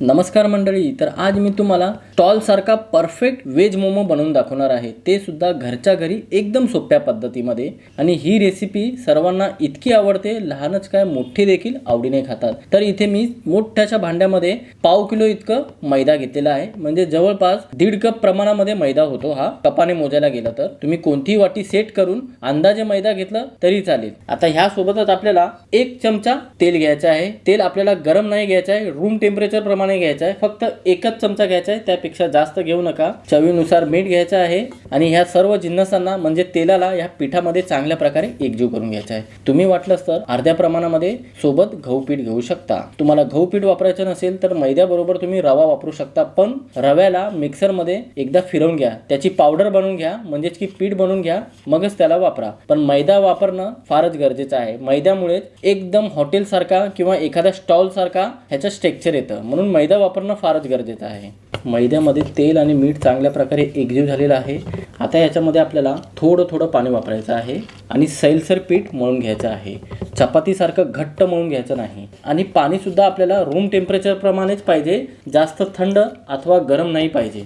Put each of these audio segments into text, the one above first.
नमस्कार मंडळी तर आज मी तुम्हाला स्टॉलसारखा परफेक्ट व्हेज मोमो बनवून दाखवणार आहे. ते सुद्धा घरच्या घरी एकदम सोप्या पद्धतीमध्ये. आणि ही रेसिपी सर्वांना इतकी आवडते लहानच काय मोठे देखील आवडीने खातात. तर इथे मी मोठ्याच्या भांड्यामध्ये पाव किलो इतकं मैदा घेतलेला आहे. म्हणजे जवळपास दीड कप प्रमाणामध्ये मैदा होतो हा. कपाने मोजायला गेला तर. तुम्ही कोणतीही वाटी सेट करून अंदाजे मैदा घेतला तरी चालेल. आता ह्या सोबतच आपल्याला एक चमचा तेल घ्यायचं आहे. तेल आपल्याला गरम नाही घ्यायचं आहे. रूम टेम्परेचर प्रमाणे घ्यायचा आहे फक्त एकच चमचा घ्यायचा आहे त्यापेक्षा जास्त घेऊ नका. चवीनुसार मीठ घ्यायचं आहे आणि ह्या सर्व जिन्नसांना म्हणजे तेलाला ह्या पिठामध्ये चांगल्या प्रकारे एकजीव करून घ्यायचं आहे तुम्ही वाटलंच तर अर्ध्या प्रमाणामध्ये सोबत गहू पीठ घेऊ शकता. तुम्हाला गहू पीठ वापरायचं नसेल तर मैद्याबरोबर तुम्ही रवा वापरू शकता पण रव्याला मिक्सरमध्ये एकदा फिरवून घ्या. त्याची पावडर बनवून घ्या म्हणजेच की पीठ बनवून घ्या मगच त्याला वापरा. पण मैदा वापरणं फारच गरजेचं आहे. मैद्यामुळे एकदम हॉटेलसारखा किंवा एखाद्या स्टॉल सारखा ह्याचं स्ट्रेक्चर येतं. म्हणून मैदा वापरणं फारच गरजेचं आहे. मैद्यामध्ये तेल आणि मीठ चांगल्या प्रकारे एकजीव झालेलं आहे. आता याच्यामध्ये आपल्याला थोडं थोडं पाणी वापरायचं आहे आणि सैलसर पीठ मळून घ्यायचं आहे. चपातीसारखं घट्ट मळून घ्यायचं नाही. आणि पाणीसुद्धा आपल्याला रूम टेम्परेचरप्रमाणेच पाहिजे. जास्त थंड अथवा गरम नाही पाहिजे.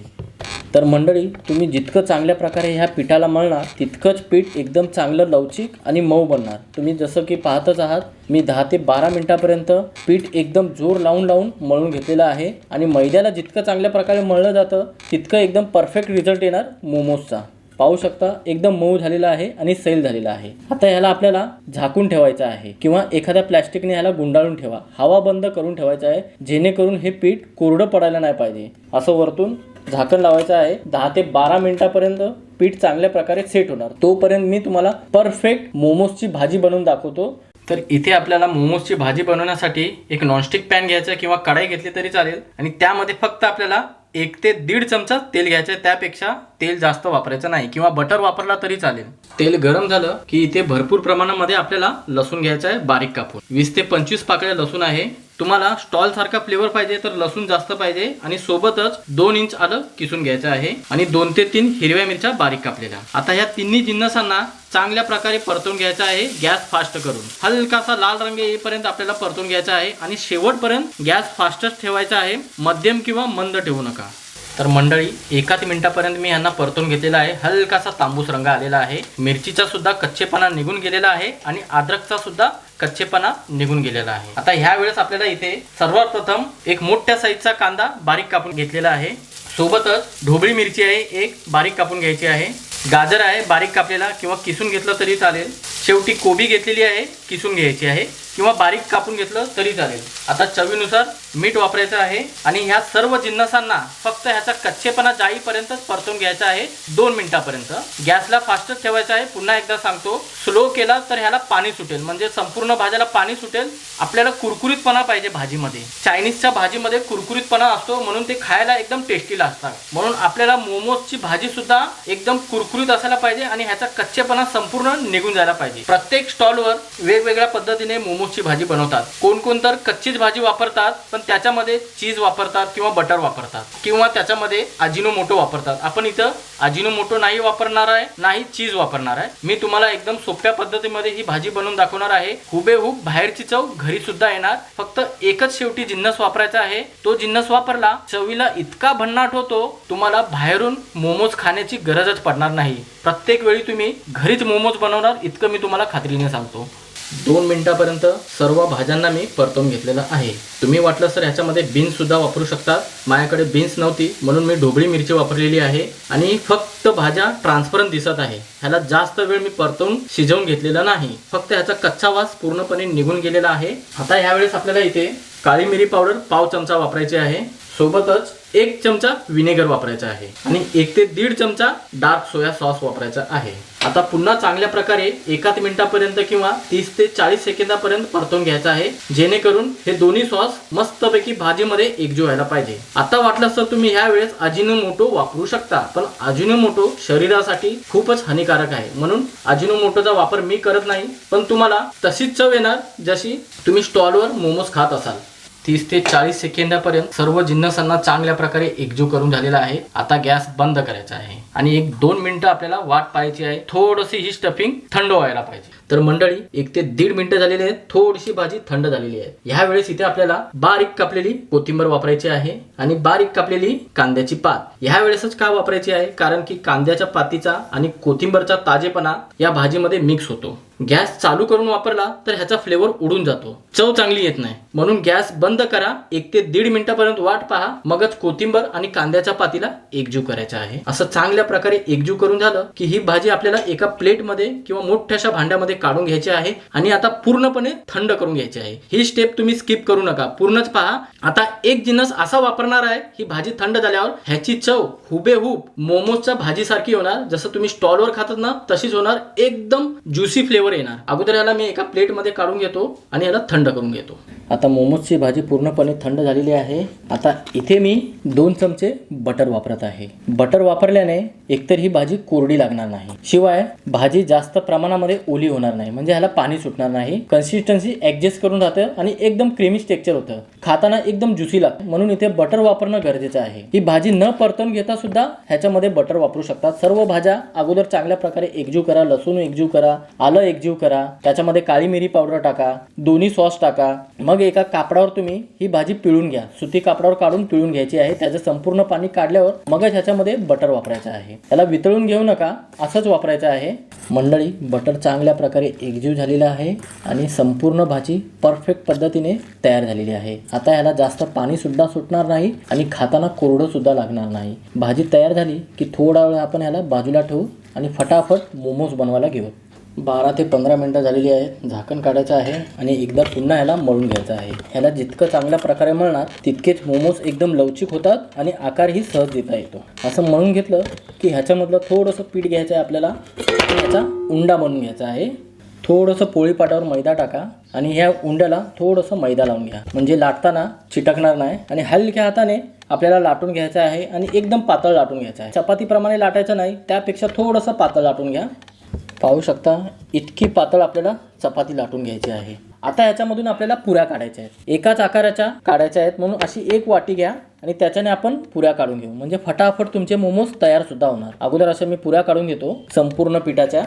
तर मंडळी तुम्ही जितकं चांगल्या प्रकारे ह्या पिठाला मळणार तितकंच पीठ एकदम चांगलं लवचिक आणि मऊ बनणार. तुम्ही जसं की पाहतच आहात मी दहा ते बारा मिनिटापर्यंत पीठ एकदम जोर लावून लावून मळून घेतलेलं आहे आणि मैद्याला जितकं चांगल्या प्रकारे मळलं जातं तितकं एकदम परफेक्ट रिझल्ट येणार मोमोजचा. पाहू शकता एकदम मऊ झालेला आहे आणि सैल झालेला आहे. आता ह्याला आपल्याला झाकून ठेवायचं आहे किंवा एखाद्या प्लॅस्टिकने ह्याला गुंडाळून ठेवा. हवा बंद करून ठेवायचं आहे जेणेकरून हे पीठ कोरडं पडायला नाही पाहिजे. असं वरतून झाकण लावायचं आहे. दहा ते बारा मिनिटापर्यंत पीठ चांगल्या प्रकारे सेट होणार. तोपर्यंत मी तुम्हाला परफेक्ट मोमोजची भाजी बनवून दाखवतो. तर इथे आपल्याला मोमोजची भाजी बनवण्यासाठी एक नॉनस्टिक पॅन घ्यायचा किंवा कढाई घेतली तरी चालेल. आणि त्यामध्ये फक्त आपल्याला एक ते दीड चमचा तेल घ्यायचं आहे. त्यापेक्षा तेल जास्त वापरायचं नाही किंवा बटर वापरला तरी चालेल. तेल गरम झालं की इथे भरपूर प्रमाणामध्ये आपल्याला लसूण घ्यायचं आहे बारीक कापून. वीस ते पंचवीस पाकळ्या लसूण आहे. तुम्हाला स्टॉल सारखा फ्लेवर पाहिजे तर लसूण जास्त पाहिजे आणि सोबतच दोन इंच आलं किसून घ्यायचं आहे आणि दोन ते तीन हिरव्या मिरच्या बारीक कापलेल्या. आता ह्या तिन्ही जिन्नसांना चांगल्या प्रकारे परतून घ्यायचा आहे गॅस फास्ट करून. हलकासा लाल रंग येईपर्यंत आपल्याला परतून घ्यायचा आहे आणि शेवटपर्यंत गॅस फास्टच ठेवायचा आहे. मध्यम किंवा मंद ठेवू नका. तर मंडळी एकाच मिनिटापर्यंत मी यांना परतून घेतलेला आहे. हलकासा तांबूस रंग आलेला आहे. मिरचीचा सुद्धा कच्चेपणा निघून गेलेला आहे आणि अद्रकचा सुद्धा कच्चेपणा निघून गेलेला आहे. आता ह्या वेळेस आपल्याला इथे सर्वात प्रथम एक मोठ्या साईजचा कांदा बारीक कापून घेतलेला आहे. सोबतच ढोबळी मिरची आहे एक बारीक कापून घ्यायची आहे. गाजर आहे बारीक कापलेला किंवा किसून घेतलं तरी चालेल. शेवटी कोबी घेतलेली आहे किसून घ्यायची आहे. किंवा बारीक कापून घेतलं तरी चालेल. आता चवीनुसार मीठ वापरायचं आहे आणि ह्या सर्व जिन्नसांना फक्त ह्याचा कच्चेपणा जाईपर्यंतच परतून घ्यायचा आहे दोन मिनिटापर्यंत. गॅसला फास्टच ठेवायचा आहे. पुन्हा एकदा सांगतो स्लो केला तर ह्याला पाणी सुटेल. म्हणजे संपूर्ण भाज्याला पाणी सुटेल. आपल्याला कुरकुरीतपणा पाहिजे भाजीमध्ये. चायनीजच्या भाजीमध्ये कुरकुरीतपणा असतो म्हणून ते खायला एकदम टेस्टी लागतात म्हणून आपल्याला मोमोजची भाजी सुद्धा एकदम कुरकुरीत असायला पाहिजे आणि ह्याचा कच्चेपणा संपूर्ण निघून जायला पाहिजे. प्रत्येक स्टॉलवर वेगवेगळ्या पद्धतीने मोमोजची भाजी बनवतात. कोण कोण तर कच्चीच भाजी वापरतात पण त्याच्यामध्ये चीज वापरतात किंवा बटर वापरतात. किंवा त्याच्यामध्ये अजिनोमोटो वापरतात. आपण इथं अजिनोमोटो नाही वापरणार आहे नाही चीज वापरणार आहे. मी तुम्हाला एकदम सोप्या पद्धतीमध्ये ही भाजी बनवून दाखवणार आहे. हुबेहूब बाहेरची चव घरी सुद्धा येणार. फक्त एकच शेवटी जिन्नस वापरायचा आहे. तो जिन्नस वापरला चवीला इतका भन्नाट होतो तुम्हाला बाहेरून मोमोज खाण्याची गरजच पडणार नाही. प्रत्येक वेळी तुम्ही घरीच मोमोज बनवणार इतकं मी तुम्हाला खात्रीने सांगतो. दोन मिनिटापर्यंत सर्व भाज्यांना मी परतून घेतलेलं आहे. तुम्ही वाटलं तर ह्याच्यामध्ये बीन्स सुद्धा वापरू शकता. माझ्याकडे बीन्स नव्हती म्हणून मी ढोबळी मिरची वापरलेली आहे. आणि फक्त भाज्या ट्रान्सपरंट दिसत आहे. ह्याला जास्त वेळ मी परतवून शिजवून घेतलेला नाही. फक्त ह्याचा कच्चा वास पूर्णपणे निघून गेलेला आहे. आता ह्यावेळेस आपल्याला इथे काळी मिरी पावडर पाव चमचा वापरायची आहे. सोबतच एक चमचा व्हिनेगर वापरायचा आहे. आणि एक ते दीड चमचा डार्क सोया सॉस वापरायचा आहे. आता पुन्हा चांगल्या प्रकारे एकाच मिनिटापर्यंत किंवा तीस ते चाळीस सेकंदापर्यंत परतून घ्यायचं आहे. जेणेकरून हे दोन्ही सॉस मस्तपैकी भाजीमध्ये एकजीव व्हायला पाहिजे. आता वाटलं तर तुम्ही ह्या वेळेस अजिनोमोटो वापरू शकता पण अजिनोमोटो शरीरासाठी खूपच हानिकारक आहे. म्हणून अजिनोमोटोचा वापर मी करत नाही पण तुम्हाला तशीच चव येणार जशी तुम्ही स्टॉलवर मोमोज खात असाल. तीस ते चाळीस सेकंदापर्यंत सर्व जिन्नसांना चांगल्या प्रकारे एकजीव करून झालेला आहे. आता गॅस बंद करायचा आहे. आणि एक दोन मिनिटं आपल्याला वाट पाहायची आहे. थोडीशी ही स्टफिंग थंड व्हायला पाहिजे. तर मंडळी एक ते दीड मिनिटं झालेली आहेत. थोडीशी भाजी थंड झालेली आहे. ह्या वेळेस इथे आपल्याला बारीक कापलेली कोथिंबर वापरायची आहे आणि बारीक कापलेली कांद्याची पात. ह्या वेळेसच का वापरायची आहे? कारण की कांद्याच्या पातीचा आणि कोथिंबरचा ताजेपणा या भाजीमध्ये मिक्स होतो. गॅस चालू करून वापरला तर ह्याचा फ्लेवर उडून जातो. चव चांगली येत नाही. म्हणून गॅस बंद करा. एक ते दीड मिनिटापर्यंत वाट पहा. मगच कोथिंबर आणि कांद्याच्या पातीला एकजीव करायचा आहे. असं चांगल्या प्रकारे एकजीव करून झालं की ही भाजी आपल्याला एका प्लेटमध्ये किंवा मोठ्याशा भांड्यामध्ये काढून घ्यायचे आहे आणि आता पूर्णपणे थंड करून घ्यायची आहे. ही स्टेप तुम्ही स्किप करू नका. पूर्णच पहा. आता एक जिन्नस असा वापरणार आहे ही भाजी थंड झाल्यावर ह्याची चव हुबेहूब मोमोजच्या भाजीसारखी होणार. जसं तुम्ही स्टॉलवर खातात ना तशीच होणार. एकदम ज्युसी फ्लेवर येणार. अगोदर याला मी एका प्लेटमध्ये काढून घेतो आणि याला थंड करून घेतो. आता मोमोजची भाजी पूर्णपणे थंड झालेली आहे. आता इथे मी दोन चमचे बटर वापरत आहे. बटर वापरल्याने एकतर ही भाजी कोरडी लागणार नाही. शिवाय भाजी जास्त प्रमाणामध्ये ओली होणार नाही. म्हणजे ह्याला पाणी सुटणार नाही. कन्सिस्टन्सी ऍडजस्ट करून राहतं आणि एकदम क्रीमी टेक्चर होतं. खाताना एकदम ज्युसी लागतं. म्हणून इथे बटर वापरणं गरजेचं आहे. ही भाजी न परतून घेता सुद्धा ह्याच्यामध्ये बटर वापरू शकतात. सर्व भाज्या अगोदर चांगल्या प्रकारे एकजीव करा लसूण एकजीव करा आलं एकजीव करा त्याच्यामध्ये काळी मिरी पावडर टाका दोन्ही सॉस टाका. मग एका कापडावर तुम्ही ही भाजी पिळून घ्या. सुती कापडावर काढून पिळून घ्यायची आहे. त्याचं संपूर्ण पाणी काढल्यावर मगच ह्याच्यामध्ये बटर वापरायचं आहे. त्याला वितळून घेऊ नका. असंच वापरायचं आहे. मंडळी बटर चांगल्या प्रकारे एकजीव झालेला आहे आणि संपूर्ण भाजी परफेक्ट पद्धतीने तयार झालेली आहे. आता ह्याला जास्त पाणी सुद्धा सुटणार नाही आणि खाताना कोरडं सुद्धा लागणार नाही. भाजी तयार झाली की थोडा वेळ आपण ह्याला बाजूला ठेवू आणि फटाफट मोमोज बनवायला घेऊ. बारा ते पंधरा मिनटं झालेली आहेत झाकण काढायचं आहे आणि एकदा पुन्हा ह्याला मळून घ्यायचं आहे. ह्याला जितकं चांगल्या प्रकारे मळणार तितकेच मोमोज एकदम लवचिक होतात आणि आकारही सहज देता येतो. असं मळून घेतलं की ह्याच्यामधलं थोडंसं पीठ घ्यायचं आहे आपल्याला ह्याचा उंडा बनवून घ्यायचा आहे. थोडंसं पोळीपाटावर मैदा टाका आणि ह्या उंड्याला थोडंसं मैदा लावून घ्या. म्हणजे लाटताना चिटकणार नाही आणि हलक्या हाताने आपल्याला लाटून घ्यायचं आहे आणि एकदम पातळ लाटून घ्यायचं आहे. चपातीप्रमाणे लाटायचं नाही त्यापेक्षा थोडंसं पातळ लाटून घ्या. पाहू शकता इतकी पातळ आपल्याला चपाती लाटून घ्यायची आहे. आता याच्यामधून आपल्याला पुऱ्या काढायच्या आहेत. एकाच आकाराच्या काढायच्या आहेत म्हणून अशी एक वाटी घ्या आणि त्याच्याने आपण पुऱ्या काढून घेऊ. म्हणजे फटाफट तुमचे मोमोज तयार सुद्धा होणार. अगोदर अशा मी पुऱ्या काढून घेतो संपूर्ण पिठाच्या.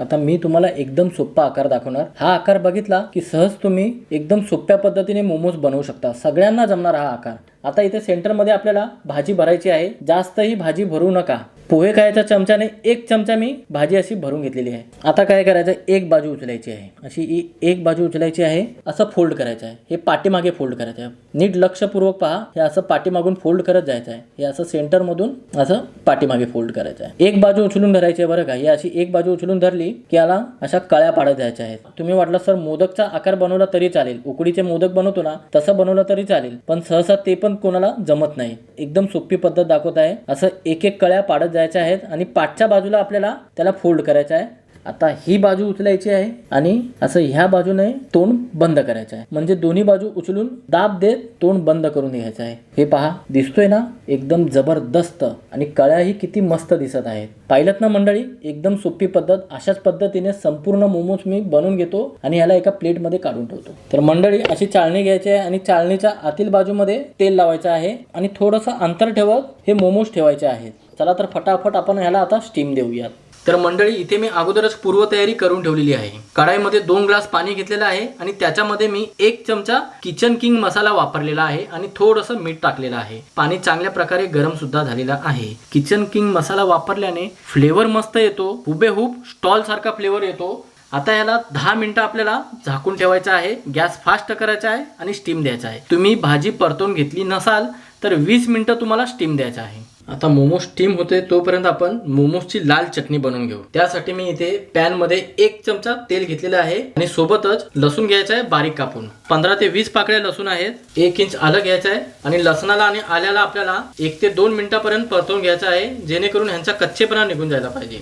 आता मी तुम्हाला एकदम सोप्पा आकार दाखवणार. हा आकार बघितला की सहज तुम्ही एकदम सोप्या पद्धतीने मोमोज बनवू शकता. सगळ्यांना जमणार हा आकार. आता इथे सेंटरमध्ये आपल्याला भाजी भरायची आहे. जास्तही भाजी भरू नका. पोहे खायच्या चमच्याने एक चमचा मी भाजी अशी भरून घेतलेली आहे. आता काय करायचं? एक बाजू उचलायची आहे. अशी इ- एक बाजू उचलायची आहे. असं फोल्ड करायचं आहे. हे पाठीमागे फोल्ड करायचं आहे. नीट लक्षपूर्वक पहा. हे असं पाठीमागून फोल्ड करत जायचं आहे. हे असं सेंटरमधून असं पाठीमागे फोल्ड करायचं आहे. एक बाजू उचलून धरायची आहे बरं का? ही अशी एक बाजू उचलून धरली की याला अशा कळ्या पाडत जायच्या आहेत. तुम्ही वाटलं सर मोदकचा आकार बनवला तरी चालेल. उकडीचे मोदक बनवतो ना तसं बनवलं तरी चालेल. पण सहसा ते पण कोणाला जमत नाही. एकदम सोपी पद्धत दाखवत आहे. असं एक एक कळ्या पाडत जायच्या आहेत आणि पाठच्या बाजूला आपल्याला त्याला फोल्ड करायचं आहे. आता ही बाजू उचलायची आहे आणि असं ह्या बाजूने तोंड बंद करायचं आहे. म्हणजे दोन्ही बाजू उचलून दाब देत तोंड बंद करून घ्यायचं आहे. हे पहा दिसतोय ना? एकदम जबरदस्त आणि कळ्याही किती मस्त दिसत आहेत. पाहिलत ना मंडळी? एकदम सोपी पद्धत. अशाच पद्धतीने संपूर्ण मोमोज मी बनवून घेतो आणि ह्याला एका प्लेटमध्ये काढून ठेवतो. तर मंडळी अशी चाळणी घ्यायची आहे आणि चाळणीच्या आतील बाजूमध्ये तेल लावायचं आहे आणि थोडंसं अंतर ठेवत हे मोमोज ठेवायचे आहेत. चला तर फटाफट आपण ह्याला आता स्टीम देऊयात. तर मंडळी इथे मी अगोदरच पूर्वतयारी करून ठेवलेली आहे. कढाईमध्ये दोन ग्लास पाणी घेतलेलं आहे आणि त्याच्यामध्ये मी एक चमचा किचन किंग मसाला वापरलेला आहे आणि थोडंसं मीठ टाकलेलं आहे. पाणी चांगल्या प्रकारे गरम सुद्धा झालेलं आहे. किचन किंग मसाला वापरल्याने फ्लेवर मस्त येतो हुबेहूब स्टॉल सारखा फ्लेवर येतो. आता याला दहा मिनिटं आपल्याला झाकून ठेवायचं आहे गॅस फास्ट करायचा आहे आणि स्टीम द्यायचा आहे. तुम्ही भाजी परतून घेतली नसाल तर वीस मिनिटं तुम्हाला स्टीम द्यायचं आहे. आता मोमोज स्टीम होते तोपर्यंत आपण मोमोजची लाल चटणी बनवून घेऊ. त्यासाठी मी इथे पॅनमध्ये एक चमचा तेल घेतलेलं आहे आणि सोबतच लसूण घ्यायचं आहे बारीक कापून. पंधरा ते वीस पाकळ्या लसूण आहेत एक इंच आलं घ्यायचं आहे आणि लसणाला आणि आल्याला आपल्याला एक ते दोन मिनिटापर्यंत परतवून घ्यायचं आहे जेणेकरून ह्यांचा कच्चेपणा निघून जायला पाहिजे.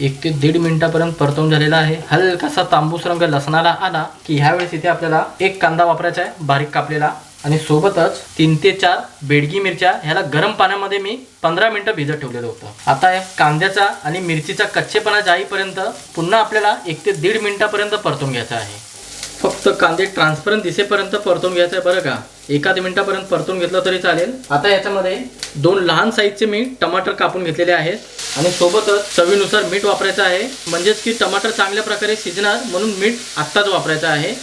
एक ते दीड मिनिटापर्यंत परतवून झालेला आहे. हलकासा तांबूस रंग लसणाला आला की ह्यावेळेस इथे आपल्याला एक कांदा वापरायचा आहे बारीक कापलेला. आणि सोबतच तीन ते चार बेडगी मिरच्या ह्याला गरम पाण्यामध्ये मी पंधरा मिनिटं भिजत ठेवलेलं होतं. आता या कांद्याचा आणि मिरचीचा कच्चेपणा जाईपर्यंत पुन्हा आपल्याला एक ते दीड मिनिटापर्यंत परतून घ्यायचा आहे. फक्त कांदे ट्रान्सपरंट दिसेपर्यंत परतून घ्यायचं आहे बरं का? एखाद मिनिटापर्यंत परतून घेतलं तरी चालेल. आता याच्यामध्ये दोन लहान साईजचे मी टमाटर कापून घेतलेले आहेत. आणि सोबतच चवीनुसार मीठ वापरायचं आहे. म्हणजेच की टमाटर चांगल्या प्रकारे शिजणार म्हणून मीठ आत्ताच वापरायचं आहे.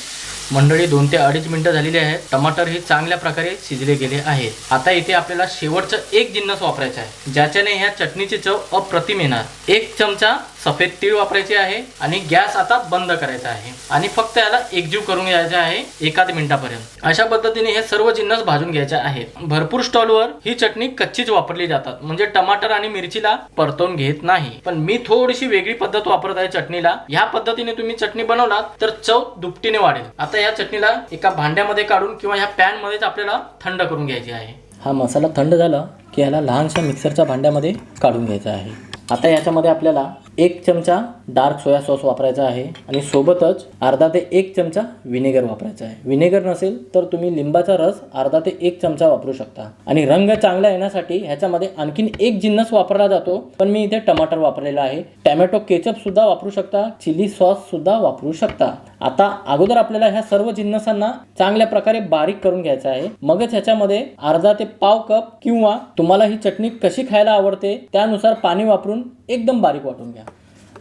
मंडळी दोन ते अडीच मिनिटं झालेली आहेत. टमाटर हे चांगल्या प्रकारे शिजले गेले आहेत. आता इथे आपल्याला शेवटचं एक जिन्नस वापरायचा आहे. ज्याच्याने ह्या चटणीची चव अप्रतिम येणार. एक चमचा सफेद तीळ वापरायचे आहे आणि गॅस आता बंद करायचा आहे. आणि फक्त याला एकजीव करून घ्यायचा आहे एकाच मिनिटापर्यंत. अशा पद्धतीने हे सर्व जिन्नस भाजून घ्यायचे आहेत. भरपूर स्टॉलवर ही चटणी कच्चीच वापरली जातात. म्हणजे टमाटर आणि मिरचीला परतवून घेत नाही. पण मी थोडीशी वेगळी पद्धत वापरत आहे चटणीला. ह्या पद्धतीने तुम्ही चटणी बनवलात तर चव दुपटीने वाढेल. आता या चटणीला एका भांड्यामध्ये काढून किंवा ह्या पॅन मध्येच आपल्याला थंड करून घ्यायची आहे. हा मसाला थंड झाला की ह्याला लहानशा मिक्सरच्या भांड्यामध्ये काढून घ्यायचा आहे. आता याच्यामध्ये आपल्याला एक चमचा डार्क सोया सॉस वापरायचा आहे आणि सोबतच अर्धा ते एक चमचा व्हिनेगर वापरायचा आहे. विनेगर नसेल तर तुम्ही लिंबाचा रस अर्धा ते एक चमचा वापरू शकता. आणि रंग चांगला येण्यासाठी ह्याच्यामध्ये आणखीन एक जिन्नस वापरला जातो पण मी इथे टमाटर वापरलेला आहे. टॅमॅटो केचप सुद्धा वापरू शकता चिली सॉस सुद्धा वापरू शकता. आता अगोदर आपल्याला ह्या सर्व जिन्नसांना चांगल्या प्रकारे बारीक करून घ्यायचं आहे. मगच ह्याच्यामध्ये अर्धा ते पाव कप किंवा तुम्हाला ही चटणी कशी खायला आवडते त्यानुसार पाणी वापरून एकदम बारीक वाटून घ्या.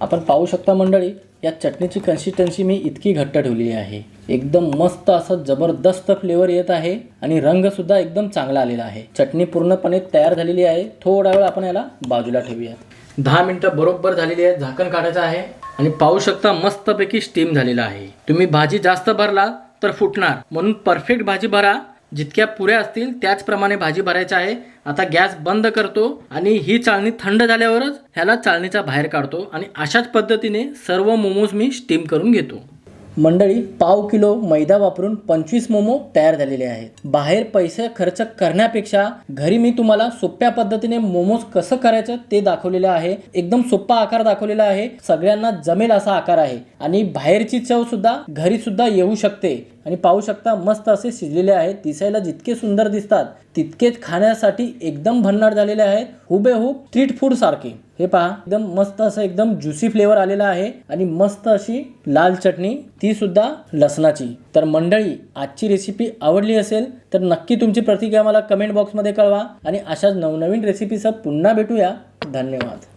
आपण पाहू शकता मंडळी या चटणीची कन्सिस्टन्सी मी इतकी घट्ट ठेवलेली आहे. एकदम मस्त असं जबरदस्त फ्लेवर येत आहे आणि रंगसुद्धा एकदम चांगला आलेला आहे. चटणी पूर्णपणे तयार झालेली आहे. थोडा वेळ आपण याला बाजूला ठेवूया. दहा मिनटं बरोबर झालेली आहे. झाकण काढायचं आहे. आणि पाहू शकता मस्तपैकी स्टीम झालेला आहे. तुम्ही भाजी जास्त भरला तर फुटणार. म्हणून परफेक्ट भाजी भरा. जितक्या पुऱ्या असतील त्याचप्रमाणे भाजी भरायची आहे. आता गॅस बंद करतो आणि ही चाळणी थंड झाल्यावरच ह्याला चाळणीच्या बाहेर काढतो आणि अशाच पद्धतीने सर्व मोमोज मी स्टीम करून घेतो. मंडळी पाव किलो मैदा वापरून पंचवीस मोमो तयार झालेले आहेत. बाहेर पैसे खर्च करण्यापेक्षा घरी मी तुम्हाला सोप्या पद्धतीने मोमोज कसं करायचं ते दाखवलेलं आहे. एकदम सोपा आकार दाखवलेला आहे. सगळ्यांना जमेल असा आकार आहे. आणि बाहेरची चव सुद्धा घरी सुद्धा येऊ शकते. आणि पाहू शकता मस्त असे शिजलेले आहेत. दिसायला जितके सुंदर दिसतात तितकेच खाण्यासाठी एकदम भन्नाट झालेले आहेत. हुबेहूब स्ट्रीट फूड सारखे. हे पहा एकदम मस्त असं एकदम ज्युसी फ्लेवर आलेला आहे. आणि मस्त अशी लाल चटणी ती सुद्धा लसणाची. तर मंडळी आजची रेसिपी आवडली असेल तर नक्की तुमची प्रतिक्रिया मला कमेंट बॉक्समध्ये कळवा. आणि अशाच नवनवीन रेसिपीसह पुन्हा भेटूया. धन्यवाद.